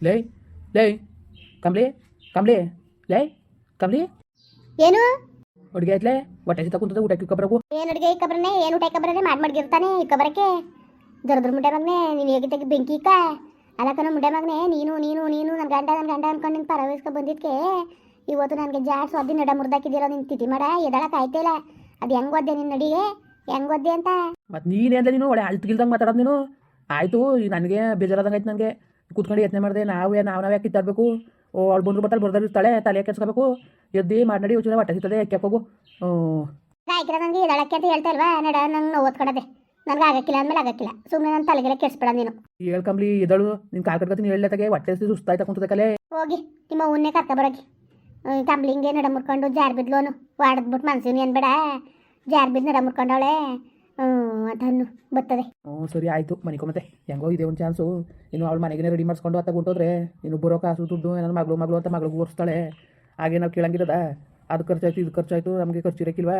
ಲೇ ಲೇ ಕಂಬ್ಲಿ ಕಂಬ್ಲಿ ಲೇ ಕಂಬ್ಲಿ ಏನು? ಅಡುಗೆ ಆಯ್ತಲೇ ಹೊಟ್ಟೆ ತಕೊಂತದ ಕುಂತದ ಊಟಕ್ಕೆ ಇಕ್ಕಬ್ರಗು ಏನು ಅಡುಗೆ ಕಬ್ರನೆ ಏನು ಊಟ ಇಕ್ಕಬ್ರನೆ ಮಾಡಿ ಮಡ್ಗಿರ್ತಾನೆ ಇಕ್ಕಬರಕ್ಕೆ ದೊಡ್ಡ ಮುಂಡೆ ಮಗನೆ ನೀನು ಹೇಗೆ ತೆಗಿ ಬೆಂಕಿ ಕಾ ಅಲ್ಲಕನ ಮುಂಡೆ ಮಗನೆ ನೀನು ನೀನು ನೀನು ನನ್ನ ಗಂಡ ನನ್ನ ಗಂಡ ಅನ್ಕೊಂಡು ನಿನ್ನ ಪರವೇಸ್ಕೊ ಬಂದಿದ್ಕೆ. ಇವತ್ತು ನನಗೆ ಜಾಡ್ ಸೊದ್ದಿ ನಡ ಮುರ್ದಾಕಿದ್ದೀರ ನಿನ್ನ ತಿಥಿ ಮಾಡ ಎದಳಕ್ಕೆ ಆಯ್ತಿಲ್ಲ ಅದು ಹೆಂಗ್ ಒದ್ದೆ ನಿನ್ನ ನಡಿಗೆ? ಹೆಂಗ್ ಒದ್ದೆ ಅಂತ? ಮತ್ತು ಅಂದ್ರೆ ನೀನು ಒಳ್ಳೆ ಅಳ್ತಿಗಿಲ್ದಂಗೆ ಮಾತಾಡೋದು ನೀನು. ಆಯಿತು ನನಗೆ ಬೇಜಾರಾದಂಗೆ ಆಯ್ತು ನನಗೆ. ಕೂತ್ಕೊಂಡು ಯತ್ನೆ ಮಾಡಿದೆ ನಾವೇ ನಾವು ಯಾಕೆ ಕಿತ್ತಾಡಬೇಕು ಓ ಅವ್ಳು ಬಂದ್ರು ಬರ್ತಾಳೆ ಬರ್ದಲ್ಲಿ ಇರ್ತಾಳೆ ತಲೆ ಕೆಡ್ಸ್ಕೋಬೇಕು ಎದ್ದು ಮಾಡಿ ಯೋಚನೆ ಹೊಟ್ಟೆ ಸಿಗ್ತದೆ ಎಕ್ಕೆ ಹೋಗು? ಆಯ್ಕಿರ ನನಗೆ ಎದಳಕ್ಕೆ ಅಂತ ಹೇಳ್ತಾ ಇಲ್ವಾ? ನಡ ನಂಗೆ ನೋವು ಓದ್ಕೊಡದೆ ನನಗೆ ಆಗಕ್ಕಿಲ್ಲ ಅಂದಮೇಲೆ ಆಗಕ್ಕಿಲ್ಲ. ಸುಮ್ಮನೆ ನನ್ನ ತಲೆಗೆಲ್ಲ ಕೆಡ್ಸ್ಬೇಡ ನೀನು. ಹೇಳ್ಕಂಬ್ಲಿ ಎದಳು ನಿನ್ನ ಕಾಲು ಕಟ್ಕೊತೀನಿ ಹೇಳತ್ತಾಗೆ ತಗೆ. ಹೊಟ್ಟೆ ಸುಸ್ತಾಯ್ತಾ ಕುಂತದ ಕಲೆ? ಹೋಗಿ ನಿಮ್ಮ ಉನ್ನೆ ಕರ್ಕ ಬರೋಗಿ. ಕಂಬ್ಲಿಂಗೆ ನಡ ಮುರ್ಕೊಂಡು ಜಾರ್ ಬಿದ್ಲೋನು ವಾಡದ್ಬಿಟ್ಟು ಮನ್ಸಿನ ಏನು ಬೇಡ. ಜಾರ್ ಬಿದ್ದು ನಡ ಮುರ್ಕೊಂಡವಳೆ ಹಣ್ಣು ಬರ್ತದೆ. ಹ್ಞೂ ಸರಿ ಆಯಿತು ಮತ್ತೆ. ಹೆಂಗೋ ಇದೆ ಒಂದು ಚಾನ್ಸು ಇನ್ನು ಅವಳು ಮನೆಗೇನೆ ರೆಡಿ ಮಾಡಿಸ್ಕೊಂಡು ಅತ್ತ ಹೊಂಟೋದ್ರೆ ಇನ್ನು ಬರೋ ಕಾಸು ದುಡ್ಡು ಏನಾದ್ರು ಮಗಳು ಮಗಳು ಅಂತ ಮಗಳು ಓರಿಸ್ತಾಳೆ. ಹಾಗೆ ನಾವು ಕೇಳಂಗಿರದ ಅದು ಖರ್ಚಾಯ್ತು ಇದು ಖರ್ಚಾಯ್ತು ನಮಗೆ ಖರ್ಚು ಇರಕ್ಕಿಲ್ವಾ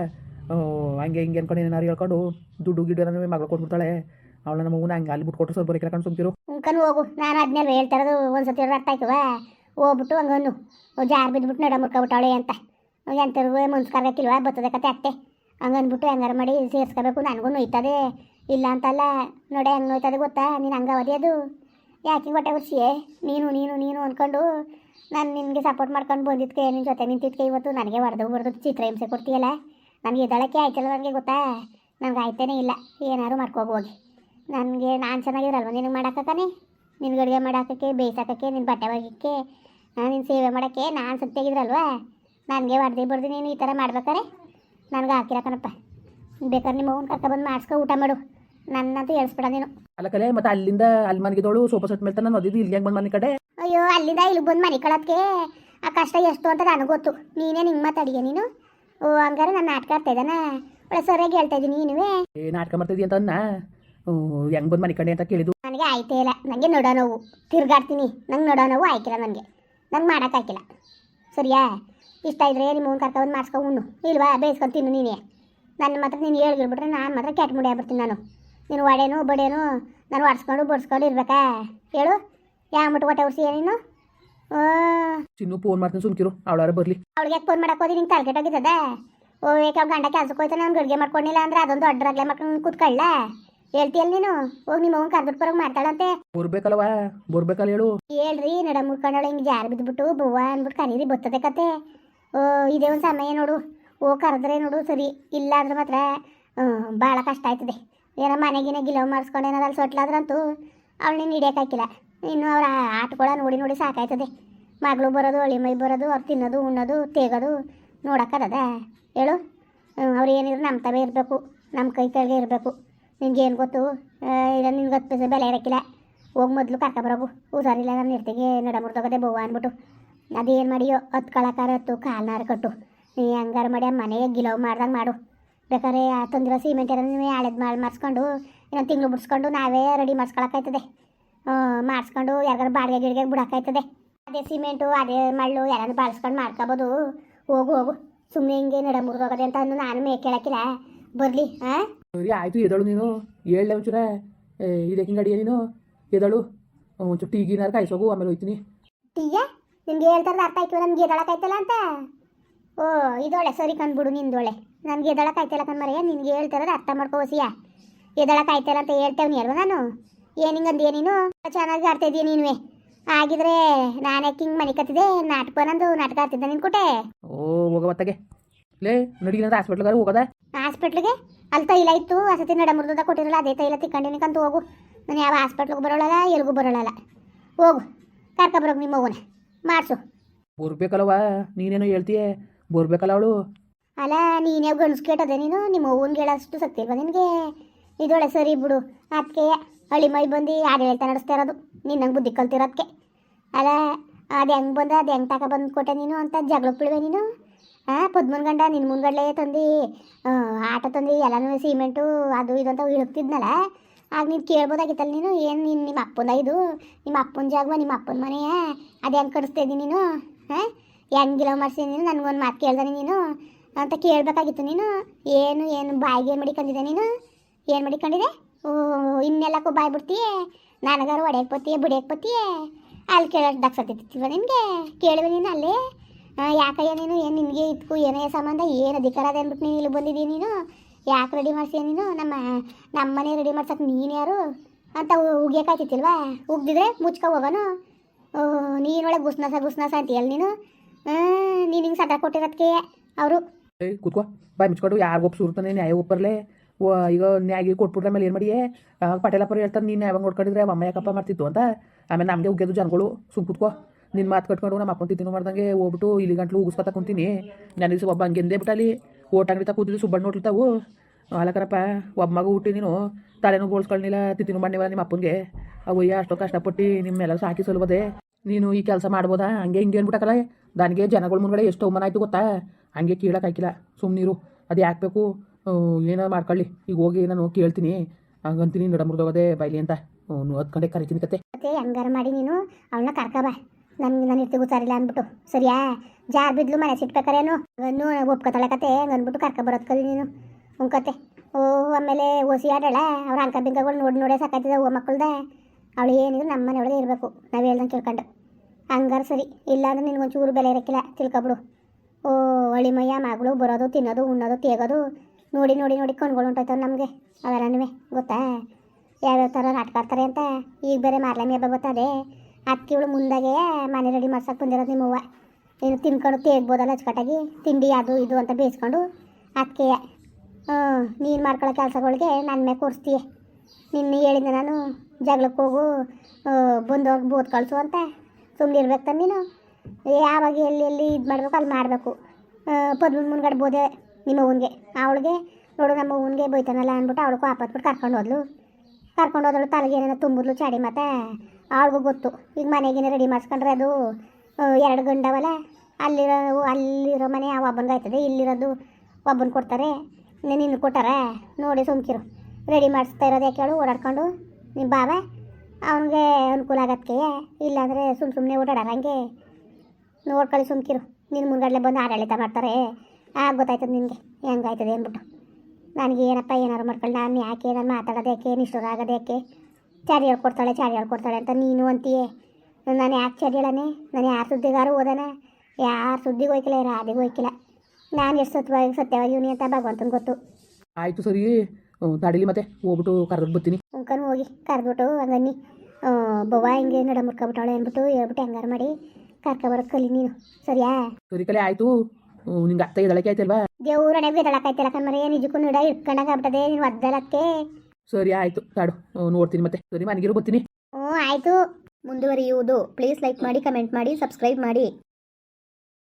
ಹಂಗೆ ಹಿಂಗೆ ಅನ್ಕೊಂಡು ಏನಾರು ಹೇಳ್ಕೊಂಡು ದುಡ್ಡು ಗಿಡ ಮಗಳು ಕೊಟ್ಬಿಡ್ತಾಳೆ. ಅವಳ ನಮ್ಮ ಹೂನ ಹಂಗೆ ಅಲ್ಲಿ ಬಿಟ್ಕೊಟ್ರೆ ಸ್ವಲ್ಪ ಬರೀ ಕರ್ಕೊಂಡು ಸುಮ್ತಿರು ಕಣ್ಣು ಹೋಗು. ನಾನು ಅದನ್ನೆಲ್ಲ ಹೇಳ್ತಾ ಇರೋದು ಒಂದ್ಸತಿ ಅರ್ಥ ಆಯ್ತವ ಹೋಗ್ಬಿಟ್ಟು ಹಂಗನ್ನು ಜಾರ್ ಬಿದ್ದುಬಿಟ್ಟು ನಡ ಮುರ್ಕೊಬಿಟ್ಟಾಳೆ ಅಂತ. ಎಂತರಿಗೂ ಮುನ್ಸ್ ಕರ್ಬೇಕಿಲ್ವಾ? ಬರ್ತದೆ ಕತೆ ಅತ್ತೆ ಹಂಗನ್ಬಿಟ್ಟು ಹೆಂಗಾರ ಮಾಡಿ ಸೇರಿಸ್ಕೋಬೇಕು. ನನಗೂ ನೋಯ್ತದೆ. ಇಲ್ಲ ಅಂತಲ್ಲ, ನೋಡಿ ಹೆಂಗೆ ನೋಯ್ತದೆ ಗೊತ್ತಾ? ನೀನು ಹಂಗೆ ಅದು. ಯಾಕೆ ಹೊಟ್ಟೆ ಉರ್ಸಿಯೇ? ನೀನು ನೀನು ನೀನು ಅಂದ್ಕೊಂಡು ನಾನು ನಿನಗೆ ಸಪೋರ್ಟ್ ಮಾಡ್ಕೊಂಡು ಬಂದಿದ್ಕೆ ನಿನ್ನ ಜೊತೆ ನಿಂತಿದ್ದಕ್ಕೆ ಇವತ್ತು ನನಗೆ ಹೊಡೆದು ಹೊಡೆದು ಚಿತ್ರ ಹಿಂಸೆ ಕೊಡ್ತೀಯಲ್ಲ? ನನಗೆ ಇದಳಕ್ಕೆ ಆಯ್ತಲ್ಲ ನನಗೆ ಗೊತ್ತಾ? ನನಗೆ ಆಯ್ತೇನೆ ಇಲ್ಲ. ಏನಾದ್ರು ಮಾಡ್ಕೋಗಿ ಹೋಗಿ. ನನಗೆ ನಾನು ಚೆನ್ನಾಗಿರಲ್ವ ನಿನಗೆ ಮಾಡಾಕತ್ತಾನೆ ನಿನ್ಗೆ ಅಡುಗೆ ಮಾಡಾಕಕ್ಕೆ, ಬೇಯಿಸಾಕಕ್ಕೆ ನಿನ್ನ ಬಟ್ಟೆ ಒಗಿಕ್ಕೆ ನಿನ್ನ ಸೇವೆ ಮಾಡೋಕ್ಕೆ ನಾನು ಸತ್ಯಾಗಿದ್ರಲ್ವಾ? ನನಗೆ ಹೊಡೆದೇ ಬರ್ದು ನೀನು ಈ ಥರ ಮಾಡ್ಬೇಕಾರೆ? ನನಗೆ ಹಾಕಿರ ಕಣಪ್ಪ. ಬೇಕಾದ್ರೆ ನಿಮ್ಮ ಅವ್ನ ಕರ್ಕೊಬಂದು ಮಾಡಿಸ್ಕೊ ಊಟ ಮಾಡು. ನನ್ನಂತೂ ಹೇಳ್ಸ್ಬೇಡ ನೀನು. ಅಲ್ಲ ಕಲೆ ಮತ್ತೆ ಅಲ್ಲಿಂದ ಅಲ್ಲಿ ಮನೆಗಿದೋಳು ಸೋಫಾ ಸೆಟ್ ಮೇಲೆ ನಾನು ಅದಿದ್ದು ಇಲ್ಲಿ ಹೆಂಗೆ ಬಂದು ಮನೆ ಕಡೆ? ಅಯ್ಯೋ ಅಲ್ಲಿಂದ ಇಲ್ಲಿ ಬಂದು ಮನೆ ಕಳೋದಕ್ಕೆ ಆ ಕಷ್ಟ ಎಷ್ಟು ಅಂತ ನನಗೆ ಗೊತ್ತು. ನೀನೇ ನಿಂಗೆ ಮಾತಾಡಿಗೆ ನೀನು? ಓ ಹಂಗಾರೆ ನಾನು ನಾಟಕ ಆಡ್ತಾ ಇದ್ದಾನ? ಒಳ್ಳೆ ಸರಿಯಾಗಿ ಹೇಳ್ತಾ ಇದ್ದೀನಿ ನೀನು ಏ ನಾಟಕ ಮಾಡ್ತಿದ್ದಿ ಅಂತ ಅನ್ನ? ಹೆಂಗೆ ಬಂದು ಮನೆ ಕಡೆ ಅಂತ ಕೇಳಿದ್ದು. ನನಗೆ ಆಯ್ತೇ ಇಲ್ಲ. ನನಗೆ ನೋಡೋ ನೋವು. ತಿರ್ಗಾಡ್ತೀನಿ. ನಂಗೆ ನೋಡೋ ನೋವು ಆಯ್ಕಿಲ್ಲ ನನಗೆ. ನಂಗೆ ಮಾಡೋಕ್ಕಾಗಿಲ್ಲ ಸರಿಯಾ? ಇಷ್ಟ ಇದ್ರೆ ನಿಮ್ಮ ಅವ್ನು ಕರ್ಕೊಂಡು ಮಾಡಿಸ್ಕೊ ಉಣ್ಣು. ಇಲ್ವಾ ಬೇಯಿಸ್ಕೊಂಡು ತಿನ್ನು ನೀನೇ. ನನ್ನ ಮಾತ್ರ ನೀನು ಹೇಳಿರ್ಬಿಟ್ರೆ ನಾನು ಮಾತ್ರ ಕೆಟ್ಟ ಮುಡಿ ಆಗ್ಬಿಡ್ತೀನಿ ನಾನು. ನೀನು ಒಡೆನು ಬಡೇನು ನಾನು ಒಡ್ಸ್ಕೊಂಡು ಬಡ್ಸ್ಕೊಂಡು ಇರ್ಬೇಕಾ? ಹೇಳು. ಯಾವ ಮುಟ್ಟು ಹೊಟ್ಟೆ ಉರ್ಸಿ ನೀನು? ಚಿನ್ನು ಫೋನ್ ಮಾಡ್ತೀನಿ ಸುಮ್ಕಿರು. ಅವಳಾರ ಬರಲಿ. ಅವಳಿಗೆ ಫೋನ್ ಮಾಡಕ್ಕೆ ಹೋದಿ? ನಿಂಗೆ ತಲೆಕೆಟ್ಟೋಗಿದ್ದದ ಓ ಏಕೆ ಅವ್ಳು ಗಂಡ ಕೆಲಸಕ್ಕೆ ಹೋಯ್ತಾನೆ? ಅವ್ನು ಗಡಿಗೆ ಮಾಡ್ಕೊಂಡಿಲ್ಲ ಅಂದ್ರೆ ಅದೊಂದು ದೊಡ್ಡ ರಗ್ಲೆ ಮಾಡ್ಕೊಂಡು ಕೂತ್ಕೊಳ್ಳ? ಹೇಳ್ತೀಯಲ್ಲ ನೀನು? ಹೋಗಿ ನಿಮ್ಮ ಅವ್ನು ಕರ್ದು ಬರೋಂಗೆ ಮಾಡ್ತಾಳಂತೆ. ಬರ್ಬೇಕಲ್ವ? ಬರ್ಬೇಕಲ್ಲ ಹೇಳು. ಹೇಳ್ರಿ ನಡ ಮುರ್ಕೊಂಡವಳು ಹಿಂಗೆ ಜಾರು ಬಿದ್ದುಬಿಟ್ಟು ಬುವ್ವ ಅಂದ್ಬಿಟ್ಟು ಕರೀರಿ ಬರ್ತದೆ ಕತೆ. ಇದೇ ಒಂದು ಸಮಯ ನೋಡು, ಓ ಕರೆದ್ರೆ ನೋಡು ಸರಿ ಇಲ್ಲ ಅಂದ್ರೆ ಮಾತ್ರ ಭಾಳ ಕಷ್ಟ ಆಯ್ತದೆ. ಏನೋ ಮನೆಗಿನ ಗಿಲವ್ ಮಾಡಿಸ್ಕೊಂಡು ಏನಾದ್ರು ಅಲ್ಲಿ ಸೊಟ್ಲಾದ್ರಂತೂ ನೀನು ಹಿಡಿಯೋಕ್ಕಾಗಿಲ್ಲ ಇನ್ನು ಅವ್ರ ಆಟಗಳ ನೋಡಿ ನೋಡಿ ಸಾಕಾಯ್ತದೆ. ಮಗಳು ಬರೋದು ಅಳಿ ಮೈ ಬರೋದು, ಅವ್ರು ತಿನ್ನೋದು, ಉಣ್ಣೋದು, ತೇಗೋದು ನೋಡೋಕ್ಕದ ಹೇಳು. ಅವ್ರು ಏನಿದ್ರು ನಮ್ಮ ತವೇ ಇರಬೇಕು ನಮ್ಮ ಕೈ ಕೆಳಗೆ ಇರಬೇಕು. ನಿನಗೇನು ಗೊತ್ತು? ಇಲ್ಲ ನಿನ್ಗೆ ಗೊತ್ತು ಪೈಸೆ ಬೆಲೆ ಇರೋಕ್ಕಿಲ್ಲ ಹೋಗಿ ಮೊದಲು ಕರ್ಕೊಬರೋಗು. ಹುಷಾರಿಲ್ಲ ನನ್ನ ನಿರ್ತಿಗೆ ನಡ ಬೋವಾ ಅಂದ್ಬಿಟ್ಟು ಅದೇನು ಮಾಡಿಯೋ ಹತ್ತು ಕಳಕಾರ ಹತ್ತು ಕಾಲ್ನಾರ ಕಟ್ಟು. ನೀ ಹಂಗಾರ ಮಾಡಿ ಮನೆಗೆ ಗಿಲವ್ ಮಾಡ್ದಂಗೆ ಮಾಡು. ಬೇಕಾದ್ರೆ ಆ ತಂದಿರೋ ಸಿಮೆಂಟ್ ಇರೋ ನೀವು ಹಳೆದು ಮಾಡಿ ಮಾಡಿಸ್ಕೊಂಡು ಇನ್ನೊಂದು ತಿಂಗಳು ಬಿಡಿಸ್ಕೊಂಡು ನಾವೇ ರೆಡಿ ಮಾಡಿಸ್ಕೊಳಕ್ಕಾಯ್ತದೆ. ಮಾಡಿಸ್ಕೊಂಡು ಯಾರಿಗಾರು ಬಾಡಿಗೆ ಗಿಡಗೆ ಬಿಡೋಕ್ಕಾಯ್ತದೆ. ಅದೇ ಸಿಮೆಂಟು ಅದೇ ಮಳ್ಳು ಯಾರನ್ನು ಬಳಸ್ಕೊಂಡು ಮಾಡ್ಕೊಬೋದು. ಹೋಗು ಹೋಗು. ಸುಮ್ಮನೆ ಹಿಂಗೆ ನಡ ಮುರಿದೋಗದೆ ಅಂತ ಅಂದು ನಾನು ಮೇ ಕೇಳಕ್ಕಿಲ್ಲ. ಬರಲಿ ಹಾಂ ಸರಿ ಆಯಿತು ಎದಳು ನೀನು? ಹೇಳಲೆ ಒಂಚೂರ. ಇದಕ್ಕೆ ಅಡಿಗೆ ನೀನು? ಎದಳು? ಒಂಚೂರು ಟೀಗಿನಾರು ಕಾಯಿಸೋಗು ಆಮೇಲೆ ಹೋಯ್ತೀನಿ. ಟೀಯ ನಿಮ್ಗೆ ಹೇಳ್ತಾರದು ಅರ್ಥ ಆಯ್ತು ನಮ್ಗೆ ಎದಳಕಾಯ್ತಲ್ಲ ಅಂತ? ಓ ಇದೊಳೆ ಸರಿ ಕಂದ್ಬಿಡು ನಿಂದೊಳೆ. ನನಗೆ ಎದಳಕಾಯ್ತಲ್ಲ ಕಣ್ಮರೆಯ ನಿನ್ಗೆ ಹೇಳ್ತಾರದು ಅರ್ಥ ಮಾಡ್ಕೋಸಿಯ ಎದಳಕಾಯ್ತಲ್ಲ ಅಂತ ಹೇಳ್ತೇವೆ ಅಲ್ವ ನಾನು? ಏನಿಂಗಂದಿಯ ನೀನು? ಚೆನ್ನಾಗಿ ಆಡ್ತಾ ಇದೀಯ ನೀನುವೆ. ಆಗಿದ್ರೆ ನಾನೇ ಕಿಂಗ್ ಹಿಂಗೆ ಮನೆ ಕತ್ತಿದೆ ನಾಟಕ ನಂದು ನಾಟಕ ಆಡ್ತಿದ್ದೆ ನಿನ್ ಕೊಟ್ಟೆ ಓ ಹೋಗವತ್ತಾಗೆ ಲೇ ಹಾಸ್ಪಿಟ್ಲ್ಗಾರ ಹೋಗೋದ? ಹಾಸ್ಪಿಟ್ಲಿಗೆ? ಅಲ್ಲಿ ತೈಲ ಇತ್ತು ಅಸತಿ ನಡ ಮುರಿದ ಕೊಟ್ಟಿರಲ್ಲ ಅದೇ ತೈಲ ತಿಕ್ಕಂಡಿನಿಕಂತ ಹೋಗು. ನಾನು ಯಾವ ಹಾಸ್ಪಿಟ್ಲಿಗೆ ಬರೋಳಲ್ಲ ಎಲ್ಗೂ ಬರೋಳಲ್ಲ. ಹೋಗು ಕರ್ಕೊಬರೋಗ ನಿಮ್ಮ ಮಗುನ. ಮಾಡಿಸು ಬರ್ಬೇಕಲ್ವ ನೀನೇನೋ ಹೇಳ್ತೀಯ ಬರ್ಬೇಕಲ್ಲ ಅವಳು? ಅಲ್ಲ ನೀನೇ ಗಂಡ್ಸ್ ಕೇಟದೆ ನೀನು? ನಿಮ್ಮ ಅವ್ವನ್ಗೆ ಹೇಳೋಷ್ಟು ಸಕ್ತಿ ಇಲ್ವಾ ನಿನಗೆ? ಇದೊಳೆ ಸರಿ ಬಿಡು ಅದಕ್ಕೆ ಹಳ್ಳಿ ಮೈ ಬಂದು ಆಡಳಿತ ನಡೆಸ್ತಾ ಇರೋದು ನಿನ್ನಂಗೆ ಬುದ್ಧಿ ಕಲ್ತಿರೋದಕ್ಕೆ ಅಲ್ಲ ಅದು ಹೆಂಗೆ ಬಂದ ಅದು ಹೆಂಗೆ ತಕ ಬಂದು ಕೊಟ್ಟೆ ನೀನು ಅಂತ ಜಗಳಕ್ಕೆ ಬೀಳುವೆ ನೀನು? ಹಾಂ ಪದ್ಮನ್ ಗಂಡ ನಿನ್ನ ಮುಂದ್ಗಡ್ಲೆ ತಂದು ಆಟ ತಂದು ಎಲ್ಲನೂ ಸಿಮೆಂಟು ಅದು ಇದು ಅಂತ ಇಳುಕ್ತಿದ್ನಲ್ಲ ಆಗ ನೀನು ಕೇಳ್ಬೋದಾಗಿತ್ತಲ್ಲ ನೀನು? ಏನು ನೀನು ನಿಮ್ಮ ಅಪ್ಪನ ಇದು ನಿಮ್ಮ ಅಪ್ಪನ ಜಾಗವ ನಿಮ್ಮ ಅಪ್ಪನ ಮನೆಯ ಅದು ಹೆಂಗೆ ಕಡಿಸ್ತಾ ಇದ್ದೀನಿ ನೀನು? ಹಾಂ? ಗಿಲೋ ಮಾಡಿಸಿ ನೀನು? ನನಗೊಂದು ಮಾತು ಕೇಳ್ದೆ ನೀನು? ಅಂತ ಕೇಳಬೇಕಾಗಿತ್ತು ನೀನು? ಏನು ಏನು, ಬಾಯಿಗೆ ಏನು ಮಡಿಕೊಂಡಿದೆ ನೀನು? ಏನು ಮಡಿಕೊಂಡಿದೆ? ಓ ಇನ್ನೆಲ್ಲಕ್ಕೂ ಬಾಯಿ ಬಿಡ್ತೀಯೇ? ನನಗಾರು ಒಡೆಯಕ್ಕೆ ಬತ್ತೀಯ ಬಿಡಿಯಕ್ಕೆ ಬತ್ತೀಯೇ? ಅಲ್ಲಿ ಕೇಳೋಷ್ಟು ದಕ್ಸತ್ತಿತ್ತಿವ ನಿನಗೆ? ಕೇಳುವೆ ನೀನು ಅಲ್ಲಿ? ಯಾಕಯ್ಯ ನೀನು? ಏನು ನಿನಗೆ ಇದ್ಕು, ಏನೇ ಸಂಬಂಧ? ಏನು ಅಧಿಕಾರ ಅದೇ ಅಂದ್ಬಿಟ್ಟು ನೀನು ಇಲ್ಲಿ ಬಂದಿದ್ದೀನಿ ನೀನು? ಯಾಕೆ ರೆಡಿ ಮಾಡ್ತೀಯ ನೀನು? ನಮ್ಮ ನಮ್ಮ ಮನೆ ರೆಡಿ ಮಾಡ್ಸಕ್ಕೆ ನೀನು ಯಾರು? ಅಂತ ಉಗಿಯೋಕಾಯ್ತಿತ್ತಿಲ್ವಾ ಉಗ್ದಿದ್ರೆ ಮುಚ್ಕೊ ಹೋಗೋನು? ನೀನೊಳಗೆ ಗುಸ್ನಾಸ ಗುಸ್ನಾಸ ಅಂತೀಯಲ್ಲ ನೀನು? ನೀನು ಹಿಂಗೆ ಸದ ಕೊಟ್ಟಿರೋದಕ್ಕೆ ಅವರು. ಏಯ್ ಕೂತ್ಕೋ. ಬಾಯ್ ಮುಚ್ಕೊಂಡು ಯಾರಿಗೂ ಒಪ್ಸಿರ್ತಾನೆ ನ್ಯಾಯ ಒಪ್ಪರ್ಲೆ. ಈಗ ನ್ಯಾಯ ಕೊಟ್ಬಿಟ್ರೆ ಮೇಲೆ ಏನು ಮಾಡಿಯೇ ಪಟೇಲಪ್ಪರು ಹೇಳ್ತಾರೆ, ನೀನು ಯಾವಾಗ ನೋಡ್ಕೊಂಡಿದ್ರೆ ಅಮ್ಮ ಯಾಕಪ್ಪ ಮಾಡ್ತಿತ್ತು ಅಂತ. ಆಮೇಲೆ ನಮಗೆ ಉಗ್ಯೋದು ಜನಗಳು. ಸುಮ್ ಕೂತ್ಕೋ. ನಿನ್ನ ಮಾತು ಕಟ್ಕೊಂಡು ನಮ್ಮ ಅಪ್ಪನ ತಿನ್ನು ಮಾಡ್ದಂಗೆ ಹೋಗ್ಬಿಟ್ಟು ಇಲ್ಲಿ ಗಂಟ್ಲು ಉಗಿಸ್ಕೊತ ಕುಂತೀನಿ. ನಾನು ದಿವಸ ಒಬ್ಬ ಹಂಗೆಂದೇ ಬಿಟ್ಟಲ್ಲಿ. ಓಟ್ ಅಂಗಡಿ ತಾ ಕೂತಿದ್ದು ಸುಬ್ಬಣ್ಣ ತಾವು ಅಲಕರಪ್ಪ ಒಬ್ಬ ಮಗು ಹುಟ್ಟಿ ನೀನು, ತಲೆನೂ ಬೋಳ್ಸ್ಕೊಳ್ಳಿಲ್ಲ ತಿತ್ತಿನೂ ಮಾಡಿವಲ್ಲ ನಿಮ್ಮ ಅಪ್ಪನಿಗೆ. ಅವಯ್ಯ ಅಷ್ಟೋ ಕಷ್ಟಪಟ್ಟು ನಿಮ್ಮೆಲ್ಲ ಸಾಕಿ ಸಲ್ಬೋದೆ ನೀನು ಈ ಕೆಲಸ ಮಾಡ್ಬೋದಾ? ಹಂಗೆ ಹಿಂಗೆ ಅಂದ್ಬಿಟ್ಟಕಲ್ಲ ನನಗೆ ಜನಗಳ ಮುಂದ್ಗಡೆ ಎಷ್ಟು ಅವಮಾನ ಆಯ್ತು ಗೊತ್ತಾ? ಹಂಗೆ ಕೀಳಕ್ಕೆ ಹಾಕಿಲ್ಲ. ಸುಮ್ಮನಿರು ಅದು ಹಾಕ್ಬೇಕು ಏನೋ ಮಾಡ್ಕೊಳ್ಳಿ. ಈಗ ಹೋಗಿ ನಾನು ಕೇಳ್ತೀನಿ. ಹಂಗಂತೀನಿ, ನಡಮುರ್ದೋಗದೆ ಬೈಲಿ ಅಂತ. ಹತ್ತು ಗಂಟೆ ಕರಿತೀನಿ ಕತೆ. ಹಂಗಾರ ಮಾಡಿ ನೀನು? ಅವಳನ್ನ ಕರ್ಕಬಾ ನನ್ಗೆ ನಾನು ಇರ್ತಿ ಗೊತ್ತಾರಿಲ್ಲ ಅಂದ್ಬಿಟ್ಟು. ಸರಿಯಾ? ಜಾರ್ ಬಿದ್ಲು ಮನೆ ಸಿಟ್ಬೇಕಾರೇನು ಗನ್ನು ಒಪ್ಕೊತಾಳೆ ಕತೆ ಅಂದ್ಬಿಟ್ಟು ಕರ್ಕ ಬರೋದು ಕಲಿ ನೀನು. ಹ್ಞೂ ಕತೆ. ಓ ಆಮೇಲೆ ಓಸಿ ಆಡಾಳ ಅವ್ರ ಅಂಕ ಬಿಂಕಗಳು ನೋಡಿ ನೋಡೇ ಸಾಕಾಯ್ತದೆ ಓ ಮಕ್ಕಳ್ದ. ಅವಳು ಏನಿದ್ರು ನಮ್ಮ ಮನೆ ಒಳಗೆ ಇರಬೇಕು. ನಾವು ಹೇಳ್ದಂಗೆ ಕೇಳ್ಕೊಂಡು. ಹಂಗಾರ ಸರಿ. ಇಲ್ಲಾಂದ್ರೆ ನಿನ್ಗೊಂಚೂರು ಬೆಲೆ ಇರೋಕ್ಕಿಲ್ಲ ತಿಳ್ಕೊಬಿಡು. ಓ ಮಯ್ಯ ಮಗಳು ಬರೋದು, ತಿನ್ನೋದು, ಉಣ್ಣೋದು, ತೇಗೋದು. ನೋಡಿ ನೋಡಿ ನೋಡಿ ಕಣ್ಗಳು ಹೊಂಟೋಯ್ತವೆ ನಮಗೆ. ಅವೆಲ್ಲನೂ ಗೊತ್ತಾ? ಯಾವ್ಯಾವ ಥರ ನಾಟಕ ಆಡ್ತಾರೆ ಅಂತ? ಈಗ ಬೇರೆ ಮಾರ್ಲಮಿ ಹಬ್ಬ ಅದಕ್ಕೆ ಇವಳು ಮುಂದಾಗೆ ಮನೆ ರೆಡಿ ಮಾಡ್ಸೋಕೆ ಬಂದಿರೋದು ನಿಮ್ಮವ್ವ. ನೀನು ತಿನ್ಕೊಂಡು ತೇಗ್ಬೋದಲ್ಲ ಅಚ್ಚುಕಟ್ಟಾಗಿ? ತಿಂಡಿ ಅದು ಇದು ಅಂತ ಬೇಯಿಸ್ಕೊಂಡು ಅದಕ್ಕೆ ಹ್ಞೂ, ನೀನು ಮಾಡ್ಕೊಳ್ಳೋ ಕೆಲಸಗಳಿಗೆ ನನ್ನ ಮೇಲೆ ಕೂರಿಸ್ತೀಯ ನಿನ್ನ ಹೇಳಿದ್ದೆ ನಾನು ಜಗಳಕ್ಕೆ ಹೋಗು ಬಂದೋಗಿ ಬೋದ್ ಕಳಿಸು ಅಂತ ಸುಮ್ಮನೆ ಇರ್ಬೇಕು ನೀನು. ಯಾವಾಗ ಎಲ್ಲಿ ಎಲ್ಲಿ ಇದು ಮಾಡಬೇಕು ಅಲ್ಲಿ ಮಾಡಬೇಕು. ಪದ್ಮ ಮುಂದ್ಗಡೆ ಬೋದೆ ನಿಮ್ಮ ಅವ್ವನಿಗೆ ಅವಳಿಗೆ, ನೋಡು ನಮ್ಮ ಅವ್ವನಿಗೆ ಬೈತಾನಲ್ಲ ಅಂದ್ಬಿಟ್ಟು ಅವಳು ಆಪತ್ಬಿಟ್ಟು ಕರ್ಕೊಂಡು ಹೋದ್ಲು. ಕರ್ಕೊಂಡು ಹೋದಳು, ತಲೆಗೆ ಏನೇನೋ ತುಂಬಿದ್ಲು, ಚಾಡಿ ಮತ್ತೆ ಅವಳಿಗೂ ಗೊತ್ತು. ಈಗ ಮನೆಗಿನ ರೆಡಿ ಮಾಡಿಸ್ಕೊಂಡ್ರೆ ಅದು ಎರಡು ಗಂಡವಲ್ಲ, ಅಲ್ಲಿರೋ ಅಲ್ಲಿರೋ ಮನೆ ಆ ಒಬ್ಬನಿಗೆ ಆಯ್ತದೆ. ಇಲ್ಲಿರೋದು ಒಬ್ಬನ ಕೊಡ್ತಾರೆ. ನೀನು ಇನ್ನು ಕೊಟ್ಟಾರ? ನೋಡಿ ಸುಮ್ಕಿರು. ರೆಡಿ ಮಾಡಿಸ್ತಾ ಇರೋದು ಯಾಕೆ ಹೇಳು? ಓಡಾಡ್ಕೊಂಡು ನಿಮ್ಮ ಬಾವ, ಅವನಿಗೆ ಅನುಕೂಲ ಆಗತ್ತೆ. ಇಲ್ಲಾಂದರೆ ಸುಮ್ಮ ಸುಮ್ಮನೆ ಓಡಾಡಾರ ಹಂಗೆ. ನೋಡ್ಕೊಳ್ಳಿ ಸುಮ್ಕಿರು. ನಿನ್ನ ಮುಂಗಡ್ಲೆ ಬಂದು ಆಡಳಿತ ಮಾಡ್ತಾರೆ. ಆಗ ಗೊತ್ತಾಯ್ತದೆ ನಿನಗೆ. ಹೆಂಗಾಯ್ತದೆ ಅಂದ್ಬಿಟ್ಟು. ನನಗೆ ಏನಪ್ಪ ಏನಾರು ಮಾಡ್ಕೊಂಡು ನಾನು ಯಾಕೆ ನಾನು ಮಾತಾಡೋದು ಯಾಕೆ? ನಿಷ್ಠುರ ಆಗೋದು ಯಾಕೆ? ಚಾಡಿ ಹೇಳ್ಕೊಡ್ತಾಳೆ ಚಾರಿ ಹೇಳ್ಕೊಡ್ತಾಳೆ ಅಂತ ನೀನು ಅಂತೀಯೇ? ನಾನು ಯಾಕೆ ಚಾರಿ ಹೇಳನೆ ನಾನು ಯಾರು ಸುದ್ದಿಗಾರು ಓದನ ಯಾರು ಸುದ್ದಿಗೆ ಹೋಯ್ಕಿಲ್ಲ ಯಾರು ಆದಿಗೂ ಹೋಯ್ಕಿಲ್ಲ. ನಾನು ಎಷ್ಟು ಸತ್ಯವಾಗಿ ಇವನಿ ಅಂತ ಭಗವಂತನ ಗೊತ್ತು. ಆಯಿತು ಸರಿ ದಾಡಿಲಿ ಮತ್ತೆ ಹೋಗ್ಬಿಟ್ಟು ಕರೆದು ಬರ್ತೀನಿ. ಉಂಕನ್ ಹೋಗಿ ಕರೆದ್ಬಿಟ್ಟು ಹಂಗನ್ನಿ. ಬವ್ವ ಹಿಂಗೆ ನಡ ಮುರ್ಕೊಬಿಟ್ಟವಳೆ ಅಂದ್ಬಿಟ್ಟು ಹೇಳ್ಬಿಟ್ಟು ಹೆಂಗಾರ ಮಾಡಿ ಕರ್ಕೊಬರೋದು ಕಲಿ ನೀನು. ಸರಿಯಾ? ಸರಿ ಕಲೆ ಆಯಿತು. ನಿಂಗೆ ಅತ್ತ ಇದಳಕ್ಕೆ ಆಯ್ತಲ್ವಾ? ದೇವ್ರಡೆ ಬೇದಳಕ್ಕಾಯ್ತಲ್ಲ ಕಣ್ಮರೆ ನಿಜಕ್ಕೂ ನಡ ಇಟ್ಕೊಂಡಾಗ ಆಗ್ಬಿಟ್ಟದೆ ನೀನು ಒದ್ದಲಕ್ಕೆ. ಸರಿ, ಆಯಿತು. ತಾಡು ನೋಡ್ತೀನಿ ಮತ್ತೆ. ಸರಿ, ಮನೆಗಿರೋ ಬರ್ತೀನಿ. ಓ, ಆಯಿತು. ಮುಂದುವರಿಯುವುದು. ಪ್ಲೀಸ್ ಲೈಕ್ ಮಾಡಿ ಕಮೆಂಟ್ ಮಾಡಿ ಸಬ್ಸ್ಕ್ರೈಬ್ ಮಾಡಿ.